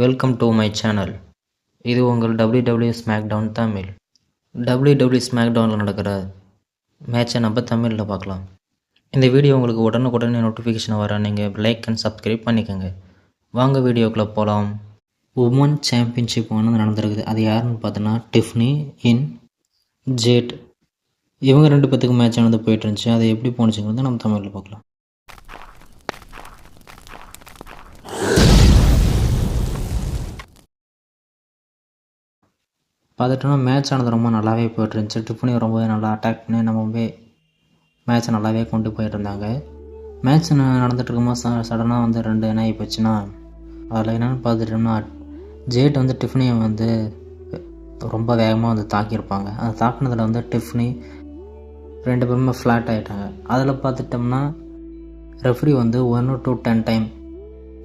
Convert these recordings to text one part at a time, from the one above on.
Welcome to my channel இது உங்கள் W W smackdown Tamil. W W smack டவுனில் நடக்கிற மேட்சை நம்ம தமிழில் பார்க்கலாம். இந்த வீடியோ உங்களுக்கு உடனுக்குடனே நோட்டிஃபிகேஷன் வர நீங்கள் லைக் அண்ட் சப்ஸ்கிரைப் பண்ணிக்கோங்க. வாங்க வீடியோக்குள்ளே போகலாம் உமன் சாம்பியன்ஷிப் ஒன்று நடந்திருக்குது. அது யாருன்னு பார்த்தோன்னா டிஃப்னி இன் ஜேட் இவங்க ரெண்டு பேத்துக்கு மேட்ச் நடந்து போயிட்டு இருந்துச்சு. அது எப்படி போணுச்சுங்கிறது நம்ம தமிழில் பார்க்கலாம். பார்த்துட்டோம்னா மேட்ச் ஆனது ரொம்ப நல்லாவே போயிட்டுருந்துச்சு டிஃபனி ரொம்பவே நல்லா அட்டாக் பண்ணி ரொம்பவே மேட்ச்சை நல்லாவே கொண்டு போயிட்டுருந்தாங்க. மேட்ச் நடந்துட்டு இருக்கும்போது ச சடனாக வந்து ரெண்டு என்ன ஆகி போச்சுன்னா அதில் என்னென்னு பார்த்துட்டோம்னா ஜேட் வந்து டிஃபனியை வந்து ரொம்ப வேகமாக வந்து தாக்கியிருப்பாங்க. அந்த தாக்குனதில் வந்து டிஃப்னி ரெண்டு பேருமே ஃப்ளாட் ஆகிட்டாங்க அதில் பார்த்துட்டோம்னா ரெஃப்ரி வந்து one two ten time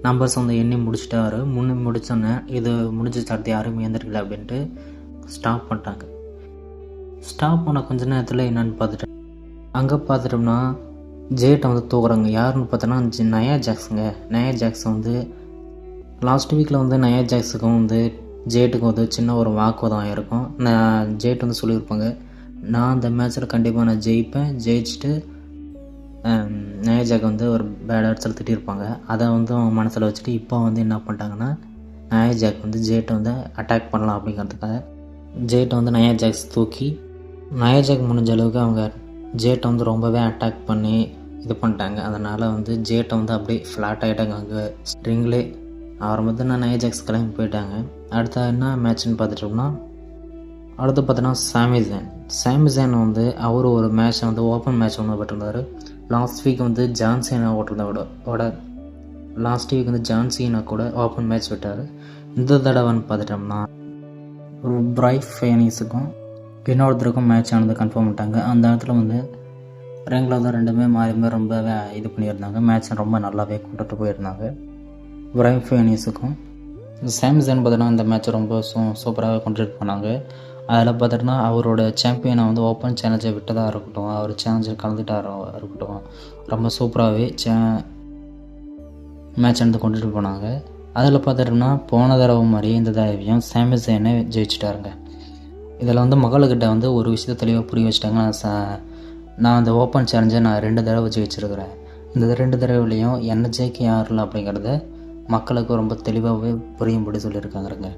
numbers வந்து எண்ணி முடிச்சிட்டாரு. முன்னே முடித்தோன்னே இது முடிஞ்சிச்சு அடுத்து யாரும் ஏந்திருக்கல அப்படின்ட்டு ஸ்டாப் பண்ணிட்டாங்க. ஸ்டாப் பண்ண கொஞ்ச நேரத்தில் என்னென்னு பார்த்துட்டேன். அங்கே பார்த்துட்டோம்னா ஜேட்டை வந்து தூக்குறாங்க. யாருன்னு பார்த்தோன்னா நயா ஜாக்ஸுங்க. நயா ஜாக்ஸ் வந்து லாஸ்ட் வீக்கில் வந்து நயா ஜாக்ஸுக்கும் வந்து ஜேட்டுக்கும் வந்து சின்ன ஒரு வாக்குவாதம் ஆகிருக்கும் நான் ஜேட் வந்து சொல்லியிருப்பாங்க. நான் அந்த மேட்ச்சில் கண்டிப்பாக நான் ஜெயிப்பேன். ஜெயிச்சுட்டு நயாஜாக் வந்து ஒரு பேட் இடத்துல திட்டியிருப்பாங்க. அதை வந்து அவங்க மனசில் வச்சுட்டு இப்போ வந்து என்ன பண்ணிட்டாங்கன்னா நயாஜாக் வந்து ஜேட்டை வந்து அட்டாக் பண்ணலாம் அப்படிங்கிறதுக்காக ஜேட்டை வந்து நயாஜாக்ஸ் தூக்கி நயாஜாக் முடிஞ்ச அளவுக்கு அவங்க ஜேட்டை வந்து ரொம்பவே அட்டாக் பண்ணி இது பண்ணிட்டாங்க. அதனால் வந்து ஜேட்டை வந்து அப்படியே ஃப்ளாட் ஆகிட்டாங்க அங்கே ரிங்லே ஆரம்பத்தில் நான் நயாஜாக்ஸ் கிளம்பி போயிட்டாங்க. அடுத்த என்ன மேட்ச்னு பார்த்துட்டோம்னா அடுத்து பார்த்தோன்னா சாமிசேன் சாமிசேன் வந்து அவர் ஒரு மேட்ச் வந்து ஓப்பன் மேட்ச் ஒன்று போட்டிருந்தார். லாஸ்ட் வீக் வந்து ஜான்சீனா ஓட்டிருந்தோட ஓட லாஸ்ட் வீக் வந்து ஜான்சீனா கூட ஓப்பன் மேட்ச் விட்டார். இந்த தடவைன்னு பார்த்துட்டோம்னா பிரைட் ஃபேனிஸுக்கும் இன்னொருத்தருக்கும் மேட்ச் ஆனது கன்ஃபார்ம் பண்ணிட்டாங்க. அந்த இடத்துல வந்து ரெங்கில் தான் ரெண்டுமே மாறி மாறி ரொம்பவே இது பண்ணியிருந்தாங்க. மேட்ச் ரொம்ப நல்லாவே கொண்டுட்டு போயிருந்தாங்க. பிரைட் ஃபேனிஸுக்கும் சாம்சன் பார்த்தோன்னா இந்த மேட்ச் ரொம்ப சூ சூப்பராகவே கொண்டுட்டு போனாங்க அதில் பார்த்துட்டுனா அவரோட சாம்பியனை வந்து ஓப்பன் சேலஞ்சை விட்டதாக இருக்கட்டும் அவர் சேலஞ்சில் கலந்துட்டாரோ இருக்கட்டும் ரொம்ப சூப்பராகவே சே மேட்ச் வந்து கொண்டுட்டு போனாங்க அதில் பார்த்துட்டோம்னா போன தடவை மாதிரி இந்த தடவையும் சாமிசேனை ஜெயிச்சிட்டாருங்க. இதில் வந்து மகளுக்கிட்ட வந்து ஒரு விஷயத்தை தெளிவாக புரிய வச்சுட்டாங்க. நான் ச நான் அந்த ஓப்பன் சேலஞ்சை நான் ரெண்டு தடவை ஜெயிச்சிருக்கிறேன். இந்த ரெண்டு தடவைலையும் என்ன ஜெயிக்க யாரில் அப்படிங்கிறத மக்களுக்கு ரொம்ப தெளிவாகவே புரியும்படி சொல்லியிருக்காங்கிறங்க